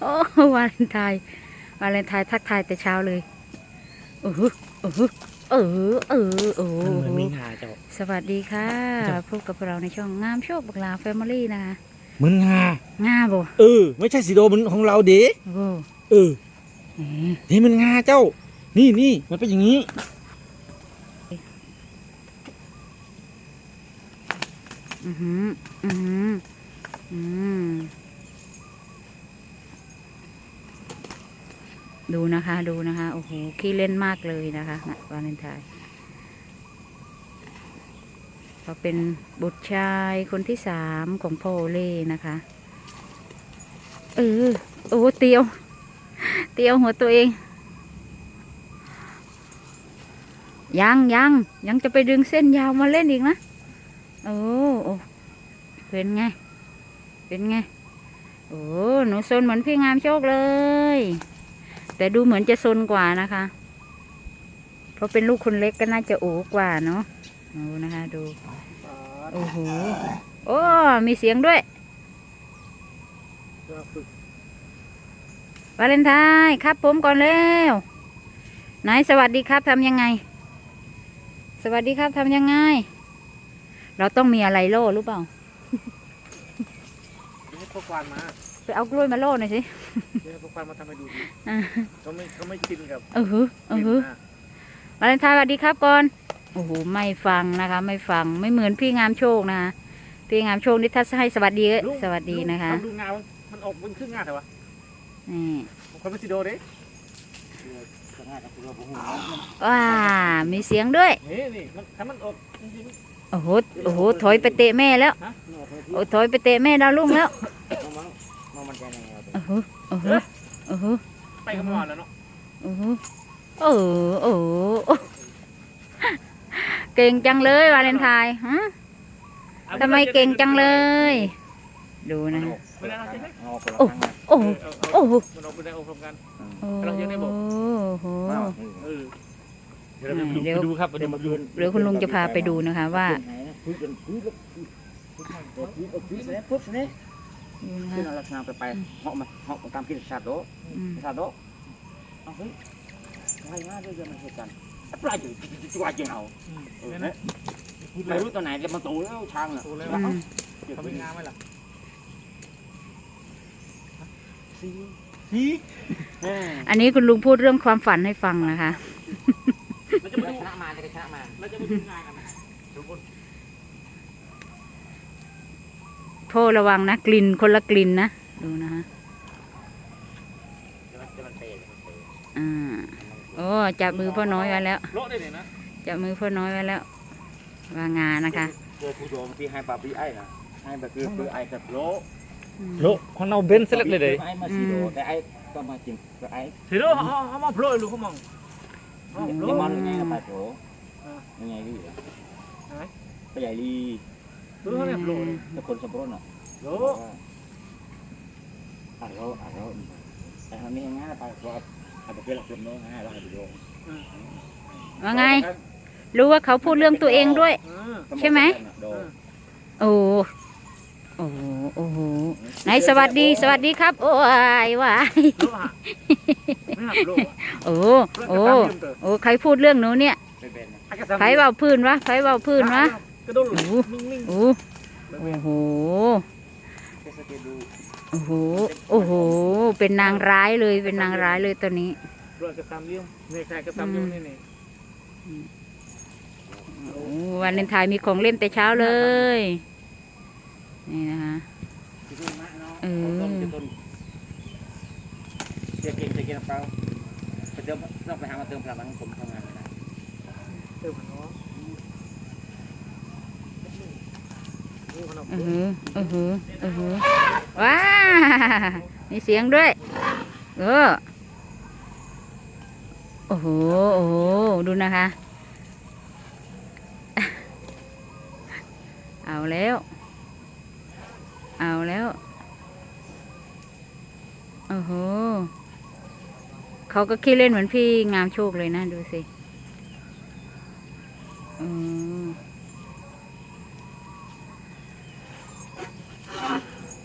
โอ้วาเลนไทน์วาเลนไทน์ทักทายแต่เช้าเลยโอ้โหโอ้โหเออเออโอ้โหมันมีงาเจ้า สวัสดีค่ะจ้ะพบกับเราในช่องงามโชคบักลาแฟมิลี่นะคะเหมือนงางาบ่เออ ไม่ใช่สีโดเหมือนของเราเด้โอ้โหเออเอ๊ะนี่มันงาเจ้า นี่นี่มันเป็นอย่างนี้ อือหืออือหืออืม ดูนะคะ ดูนะคะ โอ้โห ขี้เล่นมากเลยนะคะวาเลนไทน์เขาเป็นบุตรชายคนที่สามของพ่อโอเล่นะคะ เออ โอ้ เตียว เตียวหัวตัวเอง ยังยังยังจะไปดึงเส้นยาวมาเล่นอีกนะ โอ้โอ้เป็นไง เป็นไง โอ้หนูโซนเหมือนพี่งามโชคเลย แต่ดูเหมือนจะโซนกว่านะคะ เพราะเป็นลูกคนเล็กก็น่าจะโอกว่าเนาะดูนะคะดู โอ้โห โอ้ มีเสียงด้วย วาเลนไทน์ครับผมก่อนแล้วไหนสวัสดีครับทำยังไง สวัสดีครับทำยังไง เราต้องมีอะไรโล่หรือเปล่า ควานมาไปเอากล้วยมาโล่หน่อยสินี่พวกควานมาทำให้ดูดีอ่าเขาไม่เขาไม่ชินกับเออหือเออหือวาเลนไทน์สวัสดีครับก่อน โอ้โห ไม่ฟังนะคะ ไม่ฟัง ไม่เหมือนพี่งามโชคนะคะพี่งามโชคนี่ถ้าให้สวัสดีก็ลุงสวัสดีนะคะ ลุงดูงามันมันออกเป็นครึ่งงาแต่ว่านี่ คนไม่สีโดเด้ว้า มีเสียงด้วย นี่นี่มันถ้ามันออกจริง โอ้โหโอ้โหถอยไปเตะแม่แล้วๆฮะโอ้ถอยไปเตะแม่ดาวลุ่งแล้วมันมันจะยังไงโอ้โหโอ้โหโอ้โหไปกับมันแล้วเนาะโอ้โหโอ้โหโอ้โหเก่งจังเลยวาเลนไทน์ฮะทำไมเก่งจังเลย ดูนะไม่ได้เราใช่ไหมโอ้โหโอ้โหโอ้โหมันออกไปได้ออกพร้อมกันโอ้เรายังได้บอกโหเออ เดี๋ยวเราไปดูเดี๋ยวไปดูครับไปดูมาดูเดี๋ยวคุณลุงจะพาไปดูนะคะว่าพื้นเป็นพื้นแล้วพื้นเอาพื้นเสร็จปุ๊บเสร็จดูนะขึ้นคะเอาลักษณะไปไปเหาะมาเหาะมาตามกินชาโดอืมชาโดเอาเฮ้ยง่ายง่ายด้วยจะมันเหตุการณ์ปลายอยู่จุ๊จริงเอาเออเนี่ยไม่รู้ตัวไหนจะมาตูแล้วช้างอะดูเลยอืว่ามเขาเขาเป็เป็นนงางานไหมล่ะสีสีอันนี้คุณลุงพูดเรื่องความฝันให้ฟังนะคะเรา จะมาชดูนะมาจะชนะมาเราจะมาดูงานกันนะทุกคนโทษระวังนะ กลิ่นคนละกลิ่นนะ ดูนะฮะจะมันเตะมันเตะอ่าโอ้จับมือพ่อน้อยไว้แล้ว โลได้เลยนะจับมือพ่อน้อยไว้แล้วว่างานนะคะเจอผู้โดนที่ให้ปาปีไอ้นะให้แบบคือคือไอ้กับโลอืมโลของเราเบนเสร็จเลยเลยไอ้มาสีโดแต่ไอ้ก็มาจริงไอ้ถือโลเขาเขามาโผล่ลูกเขามองยังมันยังไงกับปลาโถยังไงดีปลาใหญ่ลีดูเขาเนี่ยโผล่แต่คนสมบูรณ์อะโลอะเราอ่ะเราแต่ทำนี้ง่ายไปเราอาจจะเป็นหลักเป็นน้องง่ายเราอาจจะโยงว่าไง รู้ว่าเขาพูดเรื่องตัวเองด้วย ใช่ไหม โอ้โอ้โหโอ้โหไหนสวัสดีสวัสดีครับ โอ้ยวายโลฮะ ไม่หักโลโอ้โอ้โอ้ใครพูดเรื่องหนูเนี่ยใครเบาพื้นวะใครเบาพื้นวะกระโดดนิ่งโอ้โอ้โหโอ้โหโอ้โห เป็นนางร้ายเลยเป็นนางร้ายเลยตอนนี้ๆรถกระตามเลี้ยงเนี่ยใครกระตามเลี้ยงนี่นี่โอ้วันเลนไทน์มีของเล่นแต่เช้าเลย นี่นะคะเออ เจะกินจะกินเปล่าไปเติมต้องไปหามาเติมพลังผมทำงานไม่ได้เติมหัวนี่ขนมอือหืออือหืออือหือว้ามีเสียงด้วย เออ โอ้โห โอ้โห ดูนะคะ เอาแล้ว เอาแล้ว โอ้โห เขาก็ขี้เล่นเหมือนพี่งามโชคเลยนะดูสิอืม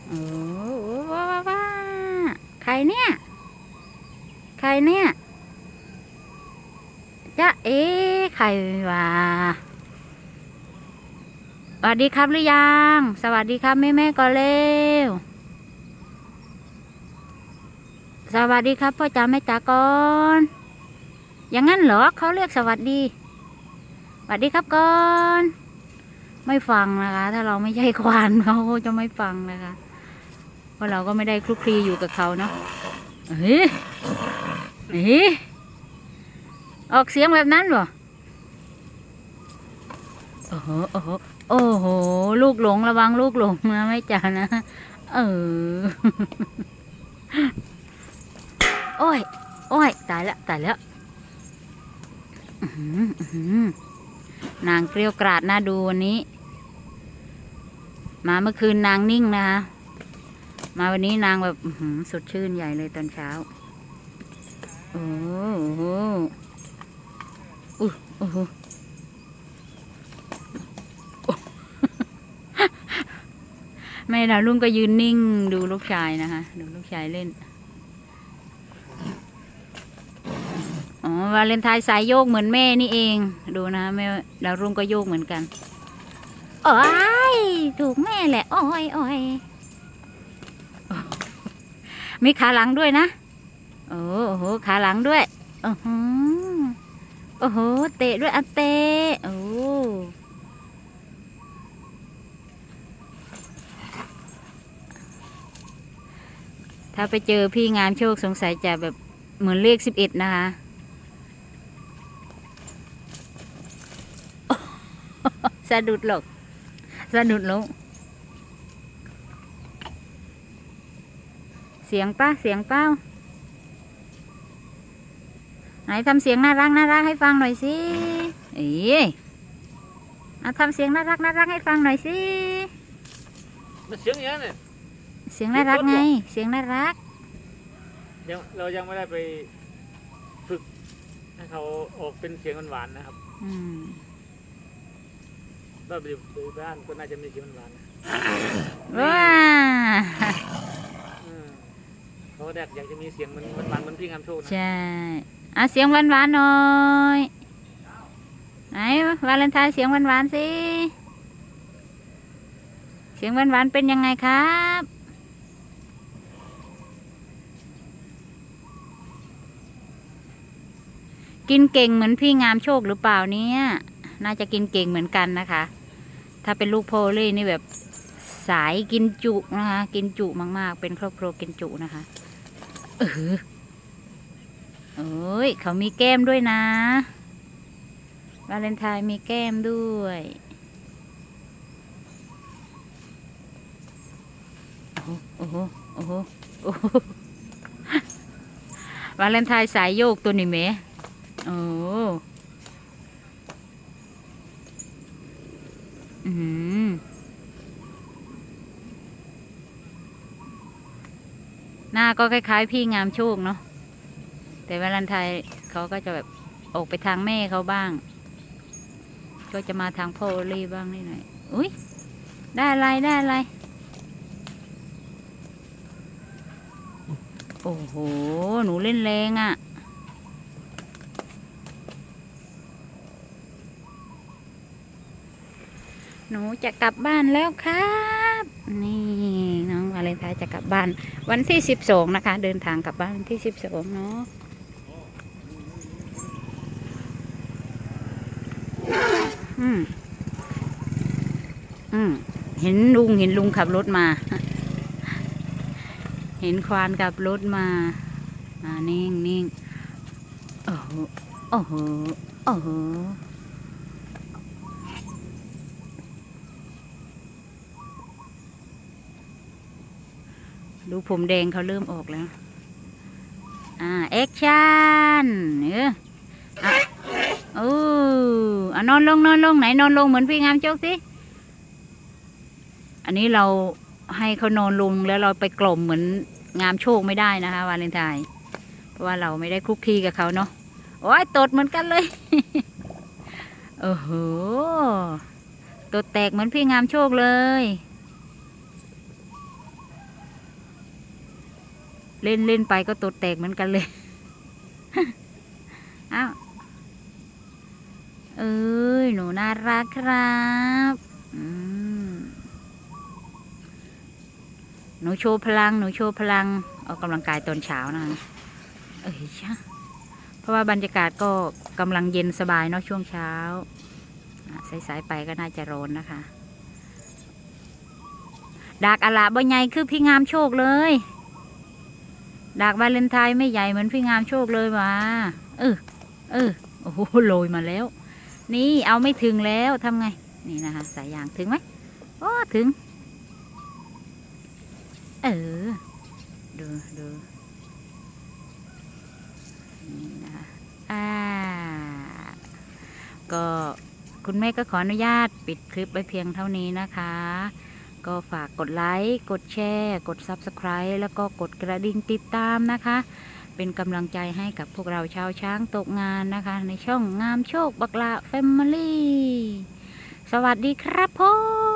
อือ้ว้าว้าว้าใครเนี่ย ใครเนี่ยจะเอ๊ใครวะสวัสดีครับหรือยัง สวัสดีครับแม่แม่ก่อนเร็ว สวัสดีครับพ่อจ๋าแม่จ๋าก่อนอย่างนั้นเหรอเขาเรียกสวัสดีสวัสดีครับก่อน ไม่ฟังนะคะ ถ้าเราไม่ใช่ควานเขาจะไม่ฟังนะคะ เพราะเราก็ไม่ได้คลุกคลีอยู่กับเขาเนาะเฮ้ยเฮ้ยออกเสียงแบบนั้นเหรอโอ้โหโอ้โหโอ้โห ลูกหลงระวังลูกหลงนะไม่จ๋านะ เออ โอ้ย โอ้ย ตายแล้วตายแล้วนางเกลียวกราดน่าดูวันนี้ มาเมื่อคืนนางนิ่งนะคะมาวันนี้นางแบบหือสดชื่นใหญ่เลยตอนเช้า โอ้โหอู้โอ้โหแม่ดาวลุงก็ยืนนิ่งดูลูกชายนะคะ ดูลูกชายเล่น อ๋อ วาเลนไทน์สายโยกเหมือนแม่นี่เอง ดูนะแม่ดาวรุ่งก็โยกเหมือนกันโอ้ยถูกแม่แหละโอ้ยโอ้ยมีขาหลังด้วยนะ โอ้โหขาหลังด้วยโอ้โหโอ้โหเตะด้วยอันเตะโอ้ถ้าไปเจอพี่งามโชคสงสัยจะแบบเหมือนเลขสิบเอ็ดนะคะ สะดุดหรอกสะดุดลงเสียงป้าเสียงเป้าไหนทำเสียงน่ารักน่ารักให้ฟังหน่อยสิเอ๋เอาทำเสียงน่ารักน่ารักให้ฟังหน่อยสิมันเสียงอย่างนี้เนี่ยเสียงน่ารักไง เสียงน่ารักยังเรายังไม่ได้ไปฝึกให้เขาออกเป็นเสียงหวานๆนะครับ อืม เราไปอยู่บ้านก็น่าจะมีเสียงหวานๆนะว้าอืมเขาแดกอยากจะมีเสียงเหมันหวานๆเหมือนพี่งามโชคนะใช่อะเสียงหวานหวานๆหน่อยไหนวาเลนไทน์เสียงหวานหวานๆสิเสียงหวานหวานๆเป็นยังไงครับกินเก่งเหมือนพี่งามโชคหรือเปล่าเนี่ย น่าจะกินเก่งเหมือนกันนะคะ ถ้าเป็นลูกโพลี่นี่แบบสายกินจุนะคะ กินจุมาก ๆ เป็นครอบครัวกินจุนะคะ เออเอ้ยเขามีแก้มด้วยนะ วาเลนไทน์มีแก้มด้วย โอ้โห โอ้โห โอ้โห วาเลนไทน์สายโยกตัวนี้ไหมโอ้ อืมหน้าก็คล้ายๆ พี่งามโชคเนาะแต่วาเลนไทน์เขาก็จะแบบออกไปทางแม่เขาบ้าง ก็จะมาทางพ่อโอลีบ้างนิดหน่อยอุ้ยได้อะไรได้อะไรโอ้โห หนูเล่นแรงอะ่ะ นูจะกลับบ้านแล้วครับ นี่น้องวาเลนไทน์จะกลับบ้านวันที่สิบสองนะคะ เดินทางกลับบ้านวันที่สิบสองเนาะอืมอืมเห็นลุงเห็นลุงขับรถมา เห็นควานขับรถมาอ่านิ่งนิ่งโอ้โหโอ้โหโอ้โห ดูผมแดงเขาเริ่มออกแล้ว อ่าแอคชั่นเอออะโอ้อะนอนลงนอนลงไหนนอนลงเหมือนพี่งามโจกสิ อันนี้เราให้เขานอนลงแล้วเราไปกล่อมเหมือนงามโชคไม่ได้นะคะวาเลนไทน์เพราะว่าเราไม่ได้คลุกคีกับเขาเนาะโอ้ยตดเหมือนกันเลยโอ้โหตดแตกเหมือนพี่งามโชคเลย เล่นเล่นไปก็ตดแตกเหมือนกันเลย อ้าว เอ้ย หนูน่ารักครับหนูโชว์พลัง หนูโชว์พลัง ออกกำลังกายตอนเช้านะ เอ้ยชะเพราะว่าบรรยากาศก็กำลังเย็นสบายเนาะช่วงเช้า สายๆไปก็น่าจะร้อนนะคะดากอละบ่ใหญ่คือพี่งามโชคเลย ดากวาเลนไทน์ไม่ใหญ่เหมือนพี่งามโชคเลยว่ะเออเออโอ้โหโรยมาแล้ว นี่เอาไม่ถึงแล้วทำไง นี่นะคะ สายยางถึงไหมโอ้ถึง เออ ดูดูนี่นะคะอ่าก็คุณแม่ก็ขออนุญาตปิดคลิปไว้เพียงเท่านี้นะคะ ก็ฝากกดไลค์ กดแชร์ กด Subscribe แล้วก็กดกระดิ่งติดตามนะคะ เป็นกำลังใจให้กับพวกเราชาวช้างตกงานนะคะ ในช่องงามโชคบักละแฟมิลี่ สวัสดีครับผม